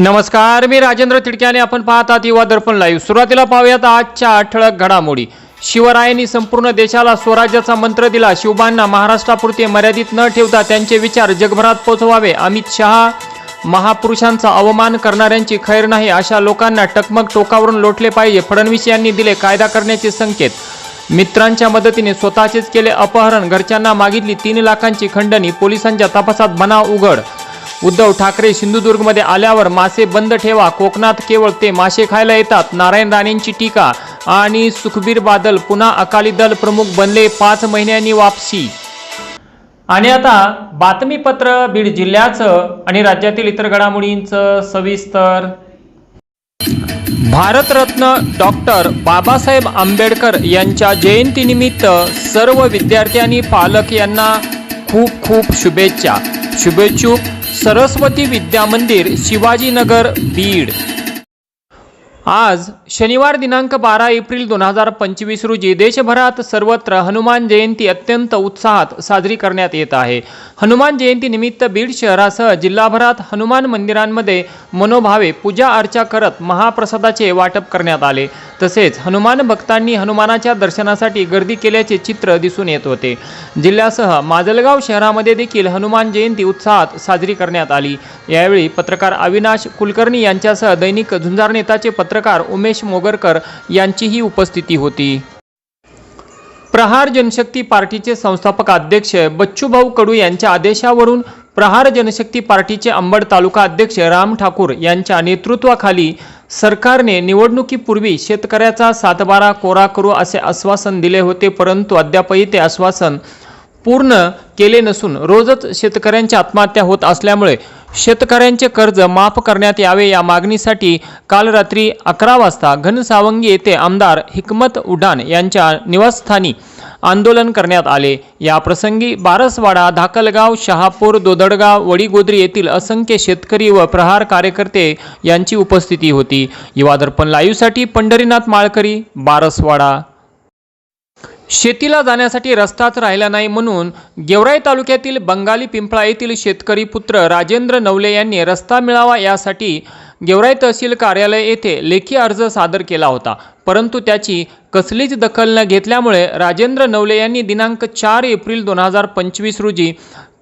नमस्कार मी राजेंद्र तिडक्याने आपण पाहतात युवा दर्पण लाईव्ह सुरुवातीला पाहूयात आजच्या ठळक घडामोडी. शिवरायांनी संपूर्ण देशाला स्वराज्याचा मंत्र दिला. शिवबांना महाराष्ट्रापुरते मर्यादित न ठेवता त्यांचे विचार जगभरात पोहोचवावे. अमित शहा महापुरुषांचा अवमान करणाऱ्यांची खैर नाही अशा लोकांना टकमक टोकावरून लोटले पाहिजे. फडणवीस यांनी दिले कायदा करण्याचे संकेत. मित्रांच्या मदतीने स्वतःचेच केले अपहरण. घरच्यांना मागितली तीन लाखांची खंडणी. पोलिसांच्या तपासात बनाव उघड. उद्धव ठाकरे सिंधुदुर्गमध्ये आल्यावर मासे बंद ठेवा कोकणात केवळ ते मासे खायला येतात. नारायण राणेंची टीका आणि सुखबीर बादल पुन्हा अकाली दल प्रमुख बनले पाच महिन्यांनी वापसी. आणि आता बातमीपत्र बीड जिल्ह्याचं आणि राज्यातील इतर घडामोडींचं सविस्तर. भारतरत्न डॉक्टर बाबासाहेब आंबेडकर यांच्या जयंतीनिमित्त सर्व विद्यार्थी आणि पालक यांना खूप खूप शुभेच्छा. शुभेच्छुक सरस्वती विद्या मंदिर शिवाजीनगर बीड. आज शनिवार दिनांक बारा एप्रिल दोन हजार पंचवीस रोजी देशभरात सर्वत्र हनुमान जयंती अत्यंत उत्साहात साजरी करण्यात येत आहे. हनुमान जयंतीनिमित्त बीड शहरासह जिल्हाभरात हनुमान मंदिरांमध्ये मनोभावे पूजा अर्चा करत महाप्रसादाचे वाटप करण्यात आले. तसेच हनुमान भक्तांनी हनुमानाच्या दर्शनासाठी गर्दी केल्याचे चित्र दिसून येत होते. जिल्ह्यासह माजलगाव शहरामध्ये देखील हनुमान जयंती उत्साहात साजरी करण्यात आली. यावेळी पत्रकार अविनाश कुलकर्णी यांच्यासह दैनिक झुंजार नेताचे पत्र पत्रकार उमेश मोगरकर यांचीही उपस्थिती होती. प्रहार जनशक्ती पार्टीचे संस्थापक अध्यक्ष बच्चूभाऊ कडू यांच्या आदेशावरून प्रहार जनशक्ती पार्टीचे अंबड तालुका अध्यक्ष राम ठाकूर यांच्या नेतृत्वाखाली सरकारने निवडणुकीपूर्वी शेतकऱ्याचा सातबारा कोरा करू असे आश्वासन दिले होते परंतु अद्यापही ते आश्वासन पूर्ण केले नसून रोजच शेतकऱ्यांच्या आत्महत्या होत असल्यामुळे शेतकऱ्यांचे कर्ज माफ करण्यात यावे या मागणीसाठी काल रात्री अकरा वाजता घनसावंगी येथे आमदार हिकमत उडान यांच्या निवासस्थानी आंदोलन करण्यात आले. या प्रसंगी बारसवाडा धाकलगाव शहापूर दोदडगाव वडीगोद्री येथील असंख्य शेतकरी व प्रहार कार्यकर्ते यांची उपस्थिती होती. युवा दर्पण लाईव्हसाठी पंढरीनाथ माळकरी बारसवाडा. शेतीला जाण्यासाठी रस्ताच राहिला नाही म्हणून गेवराई तालुक्यातील बंगाली पिंपळा येथील शेतकरी पुत्र राजेंद्र नवले यांनी रस्ता मिळावा यासाठी गेवराई तहसील कार्यालय येथे लेखी अर्ज सादर केला होता. परंतु त्याची कसलीच दखल न घेतल्यामुळे राजेंद्र नवले यांनी दिनांक चार एप्रिल दोन हजार पंचवीस रोजी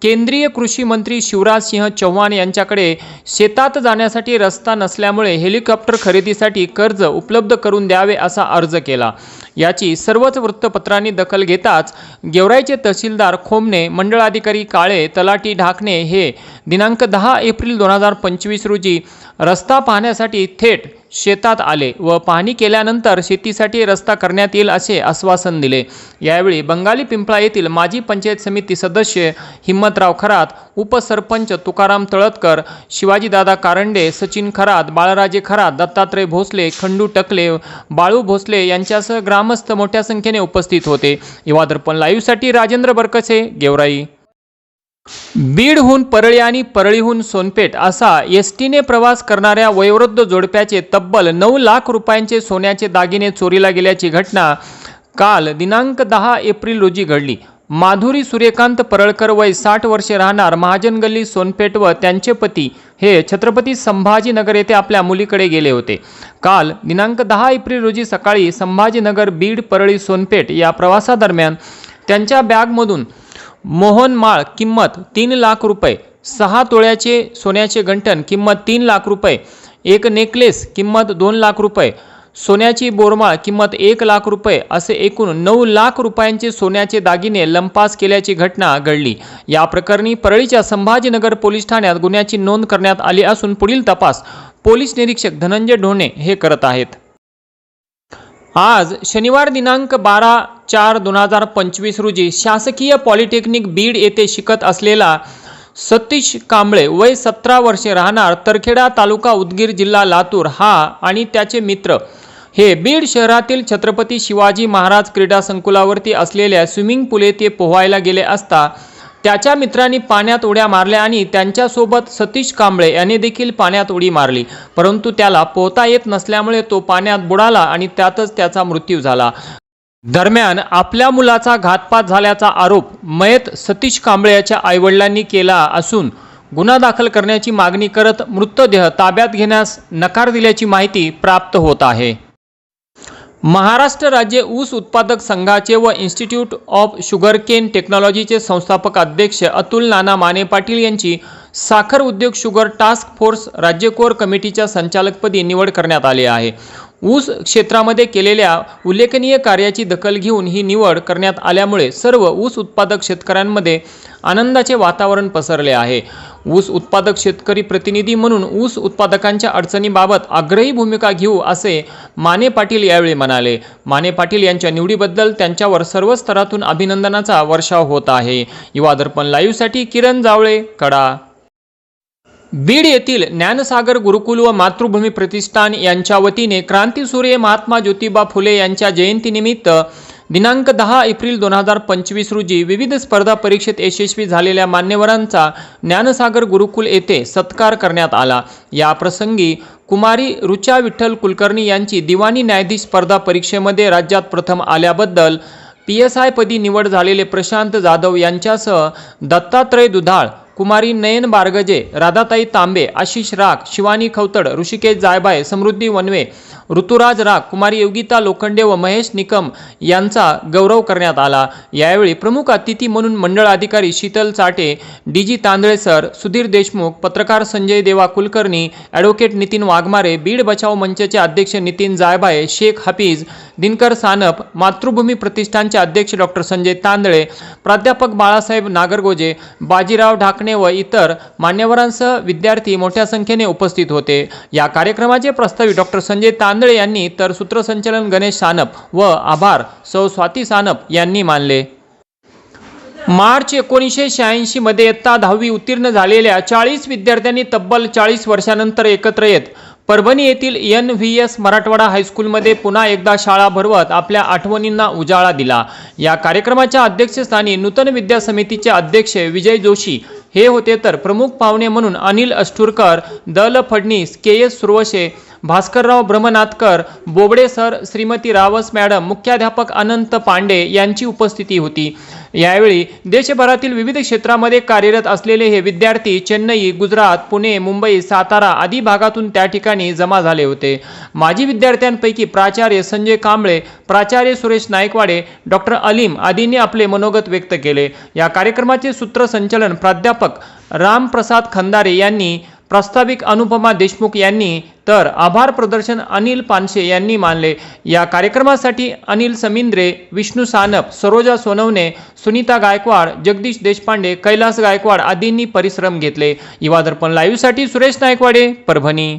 केंद्रीय कृषी मंत्री शिवराज सिंह चौहान यांच्याकडे शेतात जाण्यासाठी रस्ता नसल्यामुळे हेलिकॉप्टर खरेदीसाठी कर्ज उपलब्ध करून द्यावे असा अर्ज केला. याची सर्वच वृत्तपत्रांनी दखल घेताच गेवराईचे तहसीलदार खोमणे मंडळाधिकारी काळे तलाटी ढाकणे हे दिनांक दहा एप्रिल दोन हजार पंचवीस रोजी रस्ता पाहण्यासाठी थेट शेतात आले व पाहणी केल्यानंतर शेतीसाठी रस्ता करण्यात येईल असे आश्वासन दिले. यावेळी बंगाली पिंपळा येथील माजी पंचायत समिती सदस्य हिम्मतराव खरात उपसरपंच तुकाराम तळतकर शिवाजीदादा कारंडे सचिन खरात बाळराजे खरात दत्तात्रय भोसले खंडू टकले बाळू भोसले यांच्यासह ग्राम ग्रामस्थ मोठ्या संख्येने उपस्थित होते. युवा दर्पण लाईव्हसाठी राजेंद्र बरकसे गेवराई. बीडहून परळी आणि परळीहून सोनपेठ असा एस टीने प्रवास करणाऱ्या वयोवृद्ध जोडप्याचे तब्बल नऊ लाख रुपयांचे सोन्याचे दागिने चोरीला गेल्याची घटना काल दिनांक दहा एप्रिल रोजी घडली. माधुरी सूर्यकांत परळकर वय साठ वर्षे राहणार महाजन गल्ली सोनपेठ व त्यांचे पती हे छत्रपती संभाजीनगर येथे आपल्या मुलीकडे गेले होते. काल दिनांक दहा एप्रिल रोजी सकाळी संभाजीनगर बीड परळी सोनपेठ या प्रवासादरम्यान त्यांच्या बॅगमधून मोहनमाळ किंमत तीन लाख रुपये सहा तोळ्याचे सोन्याचे गंठण किंमत तीन लाख रुपये एक नेकलेस किंमत दोन लाख रुपये सोन्याची बोरमाळ किंमत एक लाख रुपये असे एकूण नऊ लाख रुपयांचे सोन्याचे दागिने लंपास केल्याची घटना घडली. या प्रकरणी परळीच्या संभाजीनगर पोलीस ठाण्यात गुन्ह्याची नोंद करण्यात आली असून पुढील तपास पोलीस निरीक्षक धनंजय ढोणे हे करत आहेत. आज शनिवार दिनांक बारा चार दोन हजार पंचवीस रोजी शासकीय पॉलिटेक्निक बीड येथे शिकत असलेला सतीश कांबळे वय सतरा वर्षे राहणार तरखेडा तालुका उदगीर जिल्हा लातूर हा आणि त्याचे मित्र हे बीड शहरातील छत्रपती शिवाजी महाराज क्रीडा संकुलावरती असलेल्या स्विमिंग पूल येथे पोहायला गेले असता त्याच्या मित्रांनी पाण्यात उड्या मारल्या आणि त्यांच्यासोबत सतीश कांबळे याने देखील पाण्यात उडी मारली. परंतु त्याला पोहता येत नसल्यामुळे तो पाण्यात बुडाला आणि त्यातच त्याचा मृत्यू झाला. दरम्यान आपल्या मुलाचा घातपात झाल्याचा आरोप मयत सतीश कांबळे याच्या आईवडिलांनी केला असून गुन्हा दाखल करण्याची मागणी करत मृतदेह ताब्यात घेण्यास नकार दिल्याची माहिती प्राप्त होत आहे. महाराष्ट्र राज्य ऊस उत्पादक संघाचे व इन्स्टिट्यूट ऑफ शुगरकेन टेक्नॉलॉजीचे संस्थापक अध्यक्ष अतुल नाना माने पाटील यांची साखर उद्योग शुगर टास्क फोर्स राज्य कोर कमिटीच्या संचालकपदी निवड करण्यात आली आहे. ऊस क्षेत्रामध्ये केलेल्या उल्लेखनीय कार्याची दखल घेऊन ही निवड करण्यात आल्यामुळे सर्व ऊस उत्पादक शेतकऱ्यांमध्ये आनंदाचे वातावरण पसरले आहे. ऊस उत्पादक शेतकरी प्रतिनिधी म्हणून ऊस उत्पादकांच्या अडचणीबाबत आग्रही भूमिका घेऊ असे माने पाटील यावेळी म्हणाले. माने पाटील यांच्या निवडीबद्दल त्यांच्यावर सर्व स्तरातून अभिनंदनाचा वर्षाव होत आहे. युवा दर्पण लाईव्हसाठी किरण जावळे कडा. बीड येथील ज्ञानसागर गुरुकुल व मातृभूमी प्रतिष्ठान यांच्या वतीने क्रांतीसूर्य महात्मा ज्योतिबा फुले यांच्या जयंतीनिमित्त दिनांक दहा एप्रिल दोन हजार पंचवीस रोजी विविध स्पर्धा परीक्षेत यशस्वी झालेल्या मान्यवरांचा ज्ञानसागर गुरुकुल येथे सत्कार करण्यात आला. या प्रसंगी कुमारी रुचा विठ्ठल कुलकर्णी यांची दिवाणी न्यायाधीश स्पर्धा परीक्षेमध्ये राज्यात प्रथम आल्याबद्दल पी एस आय पदी निवड झालेले प्रशांत जाधव यांच्यासह दत्तात्रय दुधाळ कुमारी नयन बारगजे राधाताई तांबे आशिष राग शिवानी खवतड ऋषिकेश जायबाय समृद्धी वनवे ऋतुराज राग कुमारी योगिता लोखंडे व महेश निकम यांचा गौरव करण्यात आला. यावेळी प्रमुख अतिथी म्हणून मंडळ अधिकारी Shital Chate D G Tandale sir Sudhir Deshmukh पत्रकार संजय देवा कुलकर्णी ॲडव्होकेट नितीन वाघमारे बीड बचाव मंचचे अध्यक्ष नितीन जायबाय शेख हफीज दिनकर सानप मातृभूमी प्रतिष्ठानचे अध्यक्ष डॉक्टर संजय तांदळे प्राध्यापक बाळासाहेब नागरगोजे बाजीराव ढाकणे व इतर मान्यवरांसह विद्यार्थी मोठ्या संख्येने उपस्थित होते. या कार्यक्रमाचे प्रस्तावित डॉक्टर संजय तांदळे यांनी तर सूत्रसंचलन गणेश सानप व आभार सौ स्वाती सानप यांनी मानले. मार्च एकोणीसशे शहाऐंशीमध्ये इयत्ता दहावी उत्तीर्ण झालेल्या चाळीस विद्यार्थ्यांनी तब्बल चाळीस वर्षानंतर एकत्र येत परभणी येथील एन व्ही एस मराठवाडा हायस्कूलमध्ये पुन्हा एकदा शाळा भरवत आपल्या आठवणींना उजाळा दिला. या कार्यक्रमाच्या अध्यक्षस्थानी नूतन विद्या समितीचे अध्यक्ष विजय जोशी हे होते तर प्रमुख पाहुणे म्हणून अनिल अष्टुरकर दल Phadnis K S Suravshe Bhaskarrao Brahmanathkar Bobde sir Shrimati Rawas madam मुख्याध्यापक अनंत पांडे यांची उपस्थिती होती. यावेळी देशभरातील विविध क्षेत्रामध्ये कार्यरत असलेले हे विद्यार्थी चेन्नई गुजरात पुणे मुंबई सातारा आदी भागातून त्या ठिकाणी जमा झाले होते. माजी विद्यार्थ्यांपैकी प्राचार्य संजय कांबळे प्राचार्य सुरेश नायकवाडे डॉक्टर अलीम आदींनी आपले मनोगत व्यक्त केले. या कार्यक्रमाचे सूत्रसंचलन प्राध्यापक रामप्रसाद खंदारे यांनी प्रास्ताविक अनुपमा देशमुख यांनी तर आभार प्रदर्शन अनिल पानशे यांनी मानले. या कार्यक्रमासाठी अनिल समिंद्रे विष्णू सानप सरोजा सोनवणे सुनीता गायकवाड जगदीश देशपांडे कैलास गायकवाड आदींनी परिश्रम घेतले. युवा दर्पण लाईव्हसाठी सुरेश नायकवाडे परभणी.